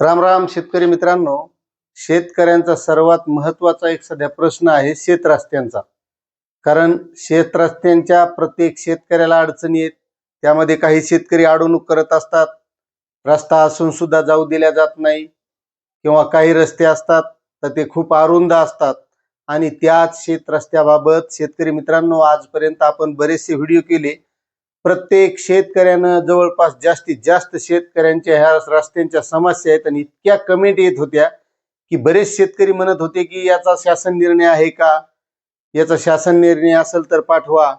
राम राम शेतकरी मित्रांनो. शेतकऱ्यांचा सर्वात महत्त्वाचा एक सध्या प्रश्न आहे शेत रस्त्यांचा कारण शेत रस्त्यांच्या प्रत्येक शेतकऱ्याला अडचणी आहेत. त्यामध्ये काही शेतकरी अडवणूक करत असतात. रस्ता असून सुद्धा जाऊ दिल्या जात नाही. किंवा काही रस्ते असतात तर ते खूप अरुंद असतात. आणि त्याच शेत रस्त्याबाबत शेतकरी मित्रांनो आजपर्यंत आपण बरेचसे व्हिडिओ केले. प्रत्येक शेतकऱ्यानं जवळपास जास्तीत जास्त शेतकऱ्यांच्या ह्या रस्त्यांच्या समस्या आहेत आणि इतक्या कमेंट येत होत्या की बरेच शेतकरी म्हणत होते की याचा शासन निर्णय आहे का? याचा शासन निर्णय असेल तर पाठवा.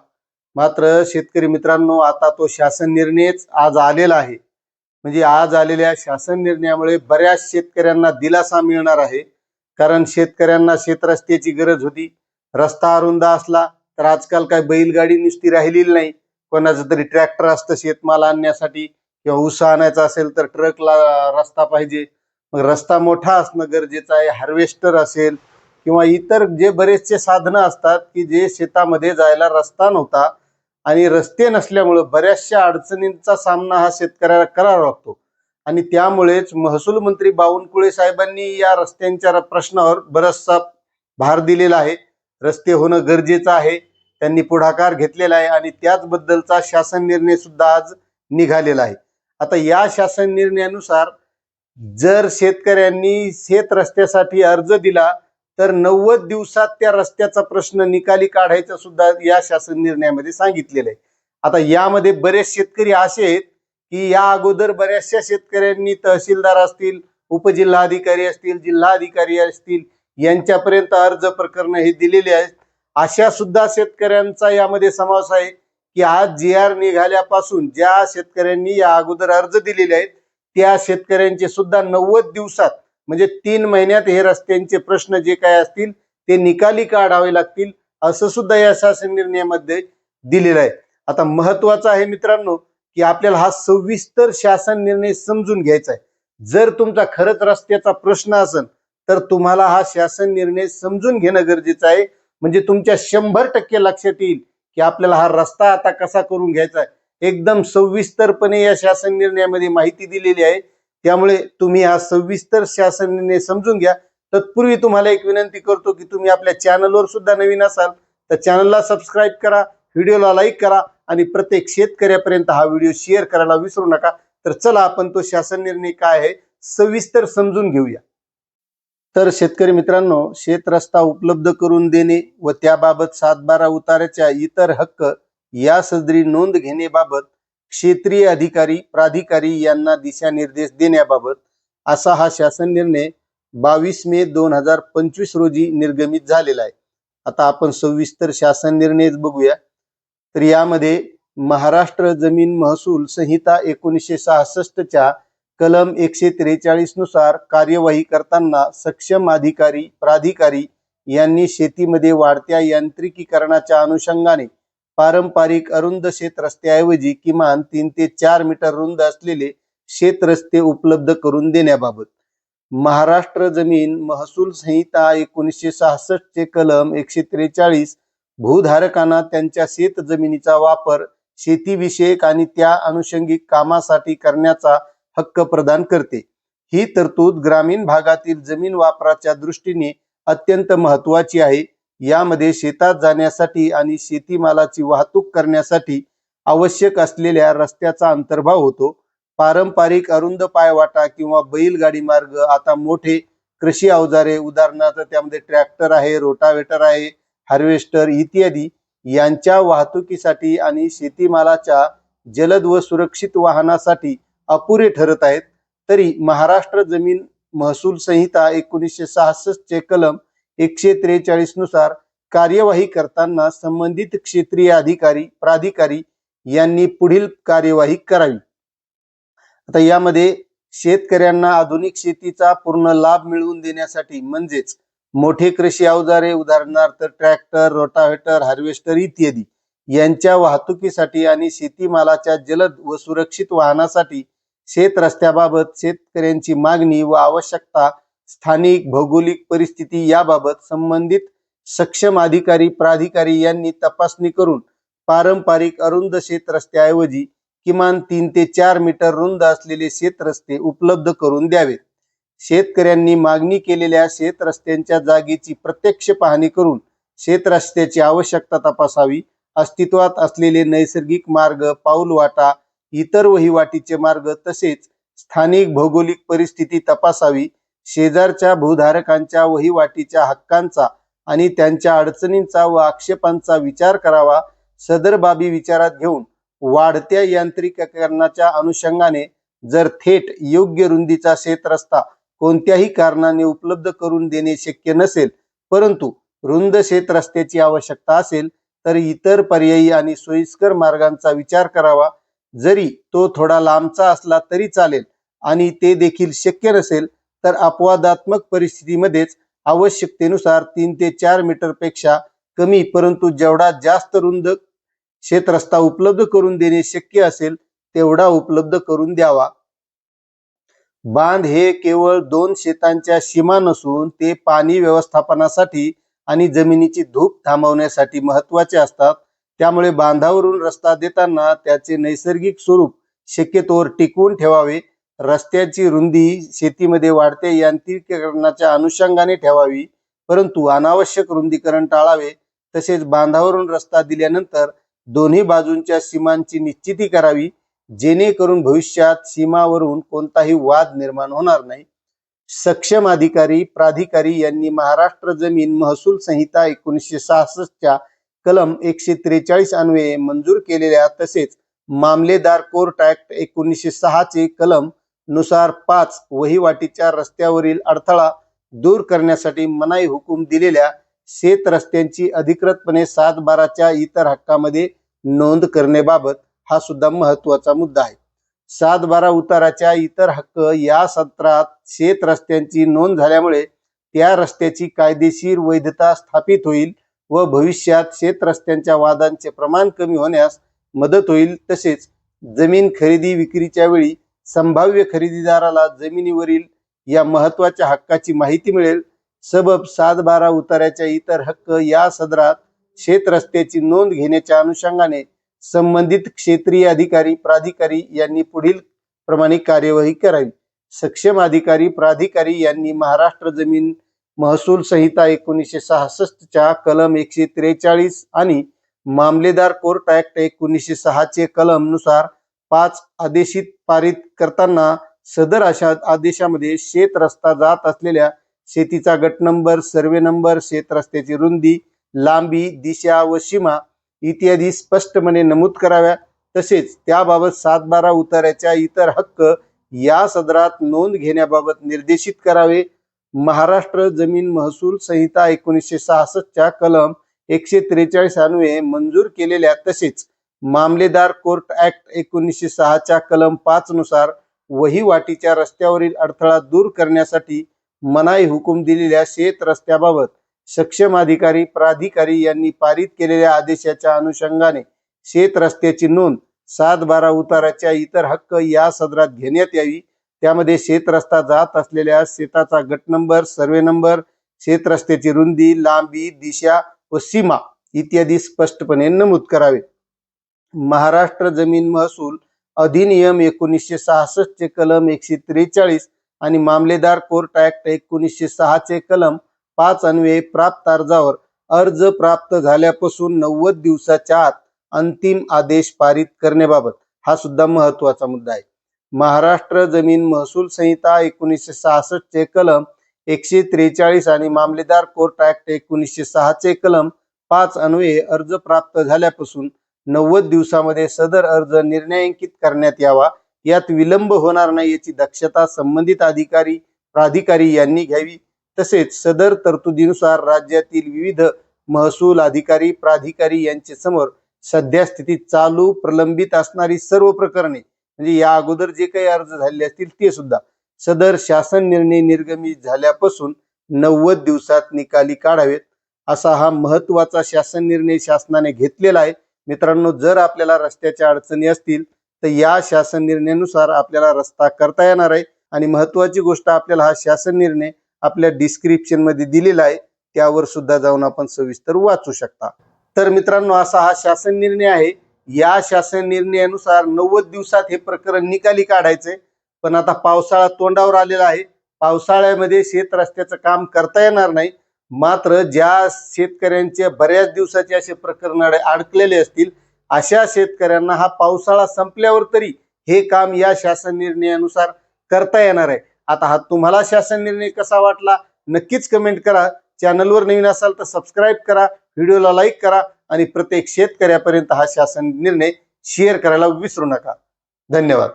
मात्र शेतकरी मित्रांनो आता तो शासन निर्णयच आज आलेला आहे. म्हणजे आज आलेल्या शासन निर्णयामुळे बऱ्याच शेतकऱ्यांना दिलासा मिळणार आहे. कारण शेतकऱ्यांना शेतरस्त्याची गरज होती. रस्ता अरुंदा असला तर आजकाल काय बैलगाडी नुसती राहिलेली नाही. कोणाचं तरी ट्रॅक्टर असतं शेतमाल आणण्यासाठी किंवा ऊस आणायचा असेल तर ट्रकला रस्ता पाहिजे. मग रस्ता मोठा असणं गरजेचं आहे हार्वेस्टर असेल किंवा इतर जे बरेचसे साधनं असतात की जे शेतामध्ये जायला रस्ता नव्हता आणि रस्ते नसल्यामुळं बऱ्याचशा अडचणींचा सामना हा शेतकऱ्याला करावा लागतो. आणि त्यामुळेच महसूल मंत्री बावनकुळे साहेबांनी या रस्त्यांच्या प्रश्नावर बराचसा भार दिलेला आहे. रस्ते होणं गरजेचं आहे. त्यांनी पुढाकार घेतलेला आहे आणि त्याचबद्दलचा शासन निर्णय सुद्धा आज निघालेला आहे. आता या शासन निर्णयानुसार जर शेतकऱ्यांनी शेत रस्त्यासाठी अर्ज दिला तर नव्वद दिवसात त्या रस्त्याचा प्रश्न निकाली काढायचा सुद्धा या शासन निर्णयामध्ये सांगितलेलं आहे. आता यामध्ये बरेच शेतकरी असे आहेत की या अगोदर बऱ्याचशा शेतकऱ्यांनी तहसीलदार असतील उपजिल्हाधिकारी असतील जिल्हाधिकारी असतील यांच्यापर्यंत अर्ज प्रकरण हे दिलेले आहेत. अशा सुद्धा शेतकऱ्यांचा यामध्ये समावेश आहे की आज जी आर निघाल्यापासून ज्या शेतकऱ्यांनी या अगोदर अर्ज दिलेले आहेत त्या शेतकऱ्यांचे सुद्धा नव्वद दिवसात म्हणजे तीन महिन्यात हे रस्त्यांचे प्रश्न जे काय असतील ते निकाली काढावे लागतील असं सुद्धा या शासन निर्णयामध्ये दिलेलं आहे. आता महत्वाचं आहे मित्रांनो की आपल्याला हा सविस्तर शासन निर्णय समजून घ्यायचा आहे. जर तुमचा खरंच रस्त्याचा प्रश्न असेल तर तुम्हाला हा शासन निर्णय समजून घेणं गरजेचं आहे. म्हणजे तुमच्या शंभर टक्के लक्षात येईल की आपल्याला हा रस्ता आता कसा करून घ्यायचा आहे. एकदम सविस्तरपणे या शासन निर्णयामध्ये माहिती दिलेली आहे. त्यामुळे तुम्ही हा सविस्तर शासन निर्णय समजून घ्या. तत्पूर्वी तुम्हाला एक विनंती करतो की तुम्ही आपल्या चॅनलवर सुद्धा नवीन असाल तर चॅनलला सबस्क्राईब करा व्हिडिओला लाईक करा आणि प्रत्येक शेतकऱ्यापर्यंत हा व्हिडिओ शेअर करायला विसरू नका. तर चला आपण तो शासन निर्णय काय आहे सविस्तर समजून घेऊया. तर शेतकरी मित्रांनो शेत रस्ता उपलब्ध करून देणे व त्याबाबत सातबारा उताराच्या इतर हक्क या सदरी नोंद घेण्याबाबत क्षेत्रीय अधिकारी प्राधिकारी यांना दिशानिर्देश देण्याबाबत असा हा शासन निर्णय बावीस मे दोन हजार पंचवीस रोजी निर्गमित झालेला आहे. आता आपण सविस्तर शासन निर्णयच बघूया. तर यामध्ये महाराष्ट्र जमीन महसूल संहिता एकोणीसशे सहासष्टच्या कलम एकशे त्रेचाळीसनुसार कार्यवाही करताना सक्षम अधिकारी प्राधिकारी यांनी शेतीमध्ये वाढत्या यांत्रिकीकरणाच्या अनुषंगाने पारंपरिक अरुंद शेत रस्त्याऐवजी किमान तीन ते चार मीटर रुंद असलेले शेत रस्ते उपलब्ध करून देण्याबाबत. महाराष्ट्र जमीन महसूल संहिता एकोणीसशे सहासष्ट चे कलम एकशे त्रेचाळीस भूधारकांना त्यांच्या शेत जमिनीचा वापर शेतीविषयक आणि त्या अनुषंगिक कामासाठी करण्याचा हक्क प्रदान करते. ही तरतूद ग्रामीण भागातील जमीन वापराच्या दृष्टीने अत्यंत महत्वाची आहे. यामध्ये शेतात जाण्यासाठी आणि शेतीमालाची वाहतूक करण्यासाठी आवश्यक असलेल्या रस्त्याचा अंतर्भाव होतो. पारंपरिक अरुंद पायवाटा किंवा बैलगाडी मार्ग आता मोठे कृषी अवजारे उदाहरणार्थ त्यामध्ये ट्रॅक्टर आहे रोटावेटर आहे हार्वेस्टर इत्यादी यांच्या वाहतुकीसाठी आणि शेतीमालाच्या जलद व सुरक्षित वाहनासाठी अपुरे ठरत आहेत. तरी महाराष्ट्र जमीन महसूल संहिता एकोणीसशे सहासष्ट चे कलम एकशे त्रेचाळीसनुसार कार्यवाही करताना संबंधित क्षेत्रीय अधिकारी प्राधिकारी यांनी पुढील कार्यवाही करावी. आता यामध्ये शेतकऱ्यांना आधुनिक शेतीचा पूर्ण लाभ मिळवून देण्यासाठी म्हणजेच मोठे कृषी अवजारे उदाहरणार्थ ट्रॅक्टर रोटाव्हेटर हार्वेस्टर इत्यादी यांच्या वाहतुकीसाठी आणि शेतीमालाच्या जलद व सुरक्षित वाहनासाठी शेत रस्त्याबाबत शेतकऱ्यांची मागणी व आवश्यकता स्थानिक भौगोलिक परिस्थिती याबाबत संबंधित सक्षम अधिकारी प्राधिकारी यांनी तपासणी करून पारंपरिक अरुंद शेत रस्त्याऐवजी किमान तीन ते चार मीटर रुंद असलेले शेत रस्ते उपलब्ध करून द्यावेत. शेतकऱ्यांनी मागणी केलेल्या शेत रस्त्यांच्या जागेची प्रत्यक्ष पाहणी करून शेत रस्त्याची आवश्यकता तपासावी. अस्तित्वात असलेले नैसर्गिक मार्ग पाऊल वाटा इतर वहिवाटीचे मार्ग तसेच स्थानिक भौगोलिक परिस्थिती तपासावी शेजारच्या भूधारकांच्या वहिवाटीच्या हक्कांचा आणि त्यांच्या अडचणींचा व आक्षेपांचा विचार करावा सदर बाबी विचारात घेऊन वाढत्या यांत्रिकीकरणाच्या अनुषंगाने जर थेट योग्य रुंदीचा शेत रस्ता कोणत्याही कारणाने उपलब्ध करून देणे शक्य नसेल परंतु रुंद शेत रस्त्याची आवश्यकता असेल तर इतर पर्यायी आणि सोयीस्कर मार्गांचा विचार करावा जरी तो थोडा लांबचा असला तरी चालेल आणि ते देखील शक्य नसेल तर अपवादात्मक परिस्थितीमध्येच आवश्यकतेनुसार तीन ते चार मीटरपेक्षा कमी परंतु जेवढा जास्त रुंद शेतरस्ता उपलब्ध करून देणे शक्य असेल तेवढा उपलब्ध करून द्यावा. बांध हे केवळ दोन शेतांच्या सीमा नसून ते पाणी व्यवस्थापनासाठी आणि जमिनीची धूप थांबवण्यासाठी महत्त्वाचे असतात. त्यामुळे बांधावरून रस्ता देताना त्याचे नैसर्गिक स्वरूप शक्यतोवर टिकवून ठेवावे. रस्त्याची रुंदी शेतीमध्ये वाढते यांत्रिकीकरणाच्या अनुषंगाने ठेवावी. परंतु अनावश्यक रुंदीकरण टाळावे. तसेच बांधावरून रस्ता दिल्यानंतर दोन्ही बाजूंच्या सीमांची निश्चिती करावी. जेणेकरून भविष्यात सीमावरून कोणताही वाद निर्माण होणार नाही. सक्षम अधिकारी प्राधिकारी यांनी महाराष्ट्र जमीन महसूल संहिता एकोणीसशे सहासष्टच्या कलम एकशे त्रेचाळीस अन्वये मंजूर केलेल्या तसेच मामलेदार कोर्ट ऍक्ट एकोणीसशे सहाचे कलमनुसार पाच वहिवाटीच्या रस्त्यावरील अडथळा दूर करण्यासाठी मनाई हुकूम दिलेल्या शेत रस्त्यांची अधिकृतपणे सात बाराच्या इतर हक्कामध्ये नोंद करण्याबाबत हा सुद्धा महत्त्वाचा मुद्दा आहे. सात बारा उताराच्या इतर हक्क या सत्रात शेत रस्त्यांची नोंद झाल्यामुळे त्या रस्त्याची कायदेशीर वैधता स्थापित होईल व भविष्यात शेत रस्त्यांच्या वादांचे प्रमाण कमी होण्यास मदत होईल. तसेच जमीन खरेदी विक्रीच्या वेळी संभाव्य खरेदीदाराला जमिनीवरील या महत्त्वाच्या हक्काची माहिती मिळेल. सबब सात बारा उतार्याच्या इतर हक्क या सदरात शेत रस्त्याची नोंद घेण्याच्या अनुषंगाने संबंधित क्षेत्रीय अधिकारी प्राधिकारी यांनी पुढील प्रमाणे कार्यवाही करावी. सक्षम अधिकारी प्राधिकारी यांनी महाराष्ट्र जमीन महसूल संहिता एकोणीसशे सहासष्टच्या कलम एकशे त्रेचाळीस आणि मामलेदार कोर्ट ऍक्ट एकोणीसशे सहाचे कलमनुसार पाच आदेशित पारित करताना सदर अशा आदेशामध्ये शेत रस्ता जात असलेल्या शेतीचा गट नंबर सर्वे नंबर शेत रस्त्याची रुंदी लांबी दिशा व सीमा इत्यादी स्पष्टपणे नमूद कराव्या. तसेच त्याबाबत सात बारा इतर हक्क या सदरात नोंद घेण्याबाबत निर्देशित करावे. महाराष्ट्र जमीन महसूल संहिता एकोणीसशे सहासष्टच्या कलम एकशे त्रेचाळीस अन्वये मंजूर केलेल्या तसेच मामलेदार कोर्ट ऍक्ट एकोणीसशे सहाच्या कलम पाच नुसार वहिवाटीच्या रस्त्यावरील अडथळा दूर करण्यासाठी मनाई हुकूम दिलेल्या शेत रस्त्याबाबत सक्षम अधिकारी प्राधिकारी यांनी पारित केलेल्या आदेशाच्या अनुषंगाने शेत रस्त्याची नोंद सात बारा उताराच्या इतर हक्क या सदरात घेण्यात यावी त्यामध्ये शेत रस्ता जात असलेल्या शेताचा गट नंबर सर्वे नंबर शेत रस्त्याची रुंदी लांबी दिशा व सीमा इत्यादी स्पष्टपणे नमूद करावे. महाराष्ट्र जमीन महसूल अधिनियम एकोणीसशे सहासष्ट चे कलम एकशे त्रेचाळीस आणि मामलेदार कोर्ट ऍक्ट एकोणीसशे सहाचे कलम पाच अन्वये प्राप्त अर्जावर अर्ज प्राप्त झाल्यापासून नव्वद दिवसाच्या आत अंतिम आदेश पारित करण्याबाबत हा सुद्धा महत्त्वाचा मुद्दा आहे. महाराष्ट्र जमीन महसूल संहिता एकोणीसशे सहासष्ट चे कलम एकशे त्रेचाळीस आणि मामलेदार कोर्ट ऍक्ट एकोणीसशे सहाचे कलम पाच अन्वये अर्ज प्राप्त झाल्यापासून नव्वद दिवसामध्ये सदर अर्ज निर्णयांकित करण्यात यावा यात विलंब होणार नाही याची दक्षता संबंधित अधिकारी प्राधिकारी यांनी घ्यावी. तसेच सदर तरतुदीनुसार राज्यातील विविध महसूल अधिकारी प्राधिकारी यांचे समोर सध्या स्थितीत चालू प्रलंबित असणारी सर्व प्रकरणे म्हणजे या अगोदर जे काही अर्ज झालेले असतील ते सुद्धा. सदर शासन निर्णय निर्गमित झाल्यापासून नव्वद दिवसात निकाली काढावेत. असा हा महत्त्वाचा शासन निर्णय शासनाने घेतलेला आहे. मित्रांनो जर आपल्याला रस्त्याच्या अडचणी असतील तर या शासन निर्णयानुसार आपल्याला रस्ता करता येणार आहे. आणि महत्वाची गोष्ट आपल्याला हा शासन निर्णय आपल्या डिस्क्रिप्शनमध्ये दिलेला आहे. त्यावर सुद्धा जाऊन आपण सविस्तर वाचू शकता. तर मित्रांनो असा हा शासन निर्णय आहे. या शासन निर्णयानुसार नव्वद दिवसात हे प्रकरण निकाली काढायचे. पण आता पावसाळा तोंडावर आलेला आहे. पावसाळ्यामध्ये शेत रस्त्याचं काम करता येणार नाही. मात्र ज्या शेतकऱ्यांचे बऱ्याच दिवसाचे असे प्रकरण अडकलेले असतील अशा शेतकऱ्यांना हा पावसाळा संपल्यावर तरी हे काम या शासन निर्णयानुसार करता येणार आहे. आता हा तुम्हाला शासन निर्णय कसा वाटला? नक्कीच कमेंट करा. चॅनलवर नवीन असाल तर सबस्क्राईब करा. व्हिडिओला लाईक करा. आणि प्रत्येक शेतकऱ्यापर्यंत हा शासन निर्णय शेअर करायला विसरू नका. धन्यवाद.